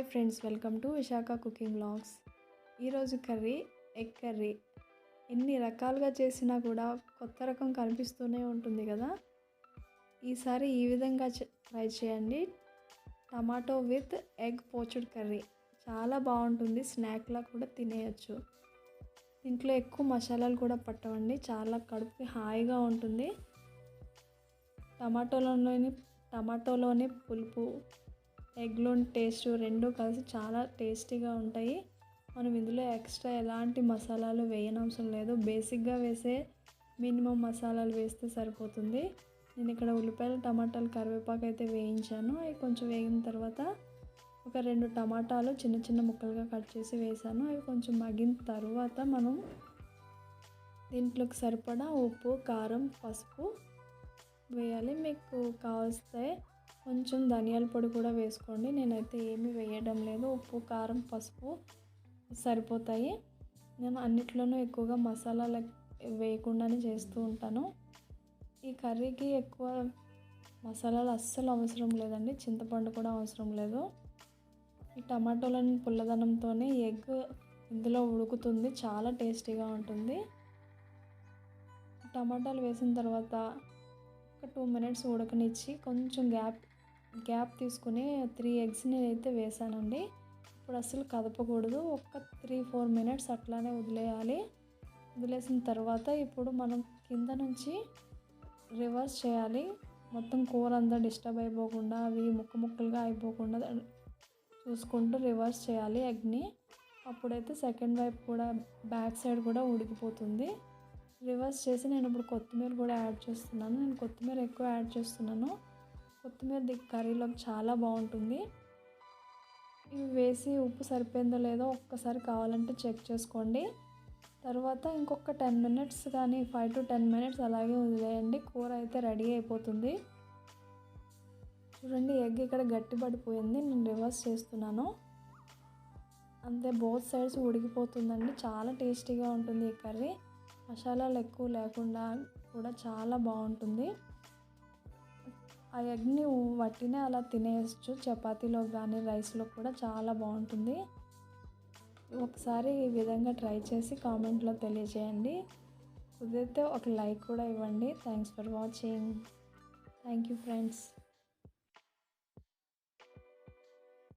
Hi friends welcome to Visakha cooking blogs ఈరోజు curry egg curry. ఎన్ని రకాలుగా చేసినా కూడా కొత్త రకం కనిపిస్తూనే ఉంటుంది కదా? ఈసారి ఈ విధంగా ట్రై చేయండి. Tomato with egg poached curry. చాలా బాగుంటుంది స్నాక్లా కూడా తినేయచ్చు. దీంట్లో ఎక్కువ మసాలాలు కూడా పట్టవండి చాలా కడుపుకి హాయిగా ఉంటుంది. టమాటోలోని టమాటోలోని పులుపు ఎగ్లోని టేస్ట్ రెండు కలిసి చాలా టేస్టీగా ఉంటాయి. మనం ఇందులో ఎక్స్ట్రా ఎలాంటి మసాలాలు వేయనవసరం లేదు. బేసిక్గా వేసే మినిమం మసాలాలు వేస్తే సరిపోతుంది. నేను ఇక్కడ ఉల్లిపాయలు టమాటాలు కరివేపాకు అయితే వేయించాను. అవి కొంచెం వేగిన తర్వాత ఒక రెండు టమాటాలు చిన్న చిన్న ముక్కలుగా కట్ చేసి వేసాను. అవి కొంచెం మగ్గిన తర్వాత మనం దీంట్లోకి సరిపడా ఉప్పు కారం పసుపు వేయాలి. మీకు కావలిస్తే కొంచెం ధనియాల పొడి కూడా వేసుకోండి. నేనైతే ఏమీ వేయడం లేదు. ఉప్పు కారం పసుపు సరిపోతాయి. నేను అన్నిట్లోనూ ఎక్కువగా మసాలాలు వేయకుండానే చేస్తూ ఉంటాను. ఈ కర్రీకి ఎక్కువ మసాలాలు అస్సలు అవసరం లేదండి. చింతపండు కూడా అవసరం లేదు. ఈ టమాటోలని పుల్లదనంతోనే ఎగ్ ఇందులో ఉడుకుతుంది. చాలా టేస్టీగా ఉంటుంది. టమాటాలు వేసిన తర్వాత ఒక టూ మినిట్స్ ఉడకనిచ్చి కొంచెం గ్యాప్ గ్యాప్ తీసుకుని త్రీ ఎగ్స్ నేనైతే వేసానండి. ఇప్పుడు అసలు కదపకూడదు. ఒక్క త్రీ ఫోర్ మినిట్స్ అట్లానే వదిలేయాలి. వదిలేసిన తర్వాత ఇప్పుడు మనం కింద నుంచి రివర్స్ చేయాలి. మొత్తం కూర అంతా డిస్టర్బ్ అయిపోకుండా అవి ముక్క ముక్కలుగా అయిపోకుండా చూసుకుంటూ రివర్స్ చేయాలి ఎగ్ని. అప్పుడైతే సెకండ్ వైపు కూడా బ్యాక్ సైడ్ కూడా ఉడికిపోతుంది. రివర్స్ చేసి నేను ఇప్పుడు కొత్తిమీర కూడా యాడ్ చేస్తున్నాను. నేను కొత్తిమీర ఎక్కువ యాడ్ చేస్తున్నాను. కొత్తిమీర ది కర్రీలోకి చాలా బాగుంటుంది. ఇవి వేసి ఉప్పు సరిపోయిందో లేదో ఒక్కసారి కావాలంటే చెక్ చేసుకోండి. తర్వాత ఇంకొక టెన్ మినిట్స్ కానీ ఫైవ్ టు టెన్ మినిట్స్ అలాగే వదిలేయండి. కూర అయితే రెడీ అయిపోతుంది. చూడండి ఎగ్ ఇక్కడ గట్టి పడిపోయింది నేను రివర్స్ చేస్తున్నాను. అంతే బోత్ సైడ్స్ ఉడికిపోతుందండి. చాలా టేస్టీగా ఉంటుంది ఈ కర్రీ. మసాలాలు ఎక్కువ లేకుండా కూడా చాలా బాగుంటుంది. ఆ ఎగ్ని వట్టినే అలా తినేయచ్చు. చపాతీలో కానీ రైస్లో కూడా చాలా బాగుంటుంది. ఒకసారి ఈ విధంగా ట్రై చేసి కామెంట్లో తెలియజేయండి. కుదిరితే ఒక లైక్ కూడా ఇవ్వండి. Thanks for watching. Thank you friends.